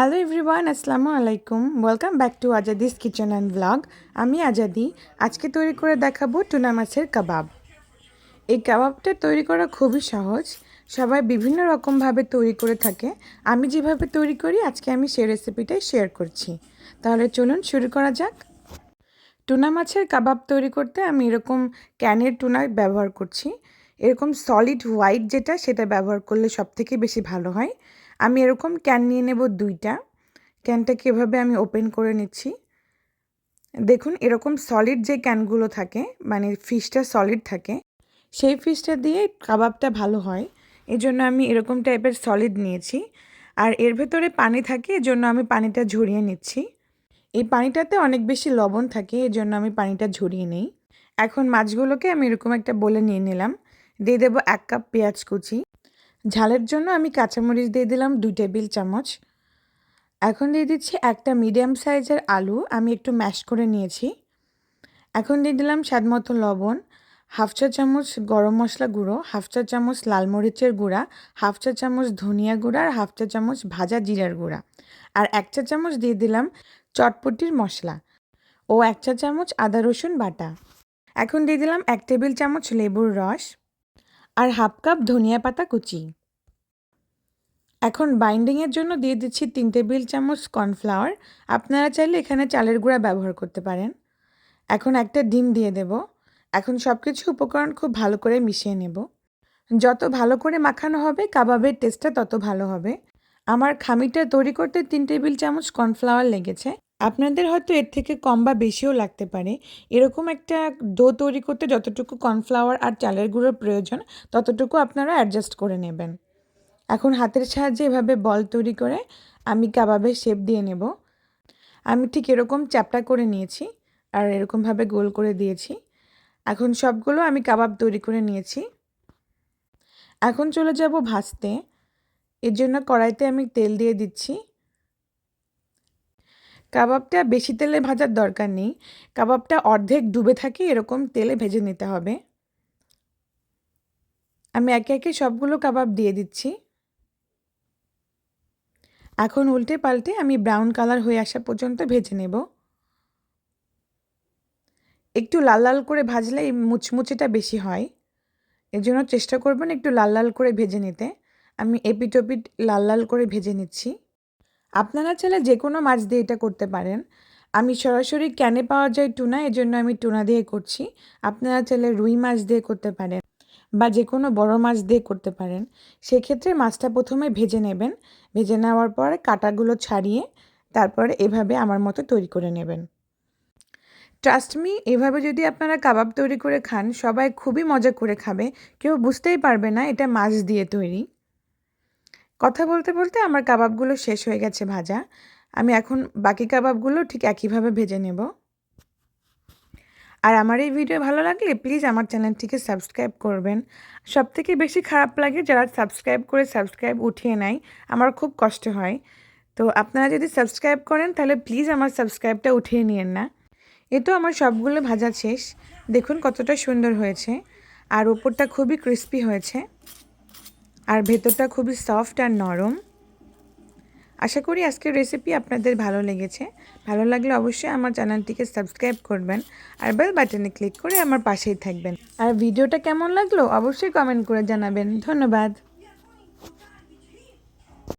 Hello everyone আসসালামু আলাইকুম welcome back to Azadi's kitchen and blog আমি আজাদি আজকে তৈরি করে দেখাবো টুনা মাছের কাবাব এই কাবাবটা তৈরি করা খুবই সহজ। সবাই বিভিন্ন রকমভাবে তৈরি করে থাকে। আমি যেভাবে তৈরি করি, আজকে আমি সেই রেসিপিটাই শেয়ার করছি। তাহলে চলুন শুরু করা যাক। টুনা মাছের কাবাব তৈরি করতে আমি এরকম ক্যানের টুনা ব্যবহার করছি। এরকম সলিড হোয়াইট যেটা, সেটা ব্যবহার করলে সব থেকে বেশি ভালো হয়। আমি এরকম ক্যান নিয়ে নেব দুইটা। ক্যানটাকে এভাবে আমি ওপেন করে নিচ্ছি। দেখুন, এরকম সলিড যে ক্যানগুলো থাকে মানে ফিশটা সলিড থাকে, সেই ফিশটা দিয়ে কাবাবটা ভালো হয়। এই জন্য আমি এরকম টাইপের সলিড নিয়েছি। আর এর ভেতরে পানি থাকে, এজন্য আমি পানিটা ঝরিয়ে নিচ্ছি। এই পানিটাতে অনেক বেশি লবণ থাকে এই জন্য আমি পানিটা ঝরিয়ে নিই। এখন মাছগুলোকে আমি এরকম একটা বলে নিয়ে নিলাম। দিয়ে দেবো এক কাপ পেঁয়াজ কুচি। ঝালের জন্য আমি কাঁচামরিচ দিয়ে দিলাম দুই টেবিল চামচ। এখন দিয়ে দিচ্ছি একটা মিডিয়াম সাইজের আলু, আমি একটু ম্যাশ করে নিয়েছি। এখন দিয়ে দিলাম স্বাদ মতো লবণ, হাফ চা চামচ গরম মশলা গুঁড়ো, হাফ চা চামচ লাল মরিচের গুঁড়া, হাফ চা চামচ ধনিয়া গুঁড়া আর হাফ চা চামচ ভাজা জিরার গুঁড়া। আর এক চা চামচ দিয়ে দিলাম চটপটির মশলা ও এক চা চামচ আদা রসুন বাটা। এখন দিয়ে দিলাম এক টেবিল চামচ লেবুর রস। আর হাফ কাপ ধনিয়া পাতা কুচি। এখন বাইন্ডিংয়ের জন্য দিয়ে দিচ্ছি তিন টেবিল চামচ কর্নফ্লাওয়ার। আপনারা চাইলে এখানে চালের গুঁড়া ব্যবহার করতে পারেন। এখন একটা ডিম দিয়ে দেব। এখন সব কিছু উপকরণ খুব ভালো করে মিশিয়ে নেব। যত ভালো করে মাখানো হবে, কাবাবের টেস্টটা তত ভালো হবে। আমার খামিটা তৈরি করতে তিন টেবিল চামচ কর্নফ্লাওয়ার লেগেছে। আপনাদের হয়তো এর থেকে কম বা বেশিও লাগতে পারে। এরকম একটা ডো তৈরি করতে যতটুকু কর্নফ্লাওয়ার আর চালের গুঁড়োর প্রয়োজন, ততটুকু আপনারা অ্যাডজাস্ট করে নেবেন। এখন হাতের সাহায্যে এভাবে বল তৈরি করে আমি কাবাবের শেপ দিয়ে নেব। আমি ঠিক এরকম চ্যাপটা করে নিয়েছি আর এরকমভাবে গোল করে দিয়েছি। এখন সবগুলো আমি কাবাব তৈরি করে নিয়েছি। এখন চলে যাব ভাজতে। এর জন্য কড়াইতে আমি তেল দিয়ে দিচ্ছি। কাবাবটা বেশি তেলে ভাজার দরকার নেই। কাবাবটা অর্ধেক ডুবে থাকে, এরকম তেলে ভেজে নিতে হবে। আমি একে একে সবগুলো কাবাব দিয়ে দিচ্ছি। এখন উল্টে পাল্টে আমি ব্রাউন কালার হয়ে আসা পর্যন্ত ভেজে নেব। একটু লাল লাল করে ভাজলে এই মুচমুচেটা বেশি হয়। এর জন্য চেষ্টা করবেন একটু লাল লাল করে ভেজে নিতে। আমি এপিটোপিট লাল লাল করে ভেজে নিচ্ছি। আপনারা চাইলে যে কোনো মাছ দিয়ে এটা করতে পারেন। আমি সরাসরি ক্যানে পাওয়া যায় টুনা, এজন্য আমি টুনা দিয়ে করছি। আপনারা চাইলে রুই মাছ দিয়ে করতে পারেন বা যে কোনো বড় মাছ দিয়ে করতে পারেন। সেক্ষেত্রে মাছটা প্রথমে ভেজে নেবেন। ভেজে নেওয়ার পরে কাটাগুলো ছাড়িয়ে তারপরে এভাবে আমার মতো তৈরি করে নেবেন। ট্রাস্ট মি এভাবে যদি আপনারা কাবাব তৈরি করে খান, সবাই খুবই মজা করে খাবে। কেউ বুঝতেই পারবে না এটা মাছ দিয়ে তৈরি। কথা বলতে বলতে আমার কাবাবগুলো শেষ হয়ে গেছে ভাজা। আমি এখন বাকি কাবাবগুলো ঠিক একইভাবে ভেজে নেব। আর আমার এই ভিডিও ভালো লাগলে প্লিজ আমার চ্যানেলটিকে সাবস্ক্রাইব করবেন। সব থেকে বেশি খারাপ লাগে যারা সাবস্ক্রাইব করে সাবস্ক্রাইব উঠিয়ে নেয়, আমার খুব কষ্ট হয়। তো আপনারা যদি সাবস্ক্রাইব করেন তাহলে প্লিজ আমার সাবস্ক্রাইবটা উঠিয়ে নিয়েন না। এ তো আমার সবগুলো ভাজা শেষ। দেখুন কতটা সুন্দর হয়েছে। আর ওপরটা খুবই ক্রিস্পি হয়েছে। আর ভেতরটা খুবই সফট আর নরম। আশা করি আজকের রেসিপি আপনাদের ভালো লেগেছে। ভালো লাগলে অবশ্যই আমার চ্যানেলটিকে সাবস্ক্রাইব করবেন আর বেল বাটনে ক্লিক করে আমার পাশেই থাকবেন। আর ভিডিওটা কেমন লাগল অবশ্যই কমেন্ট করে জানাবেন। ধন্যবাদ।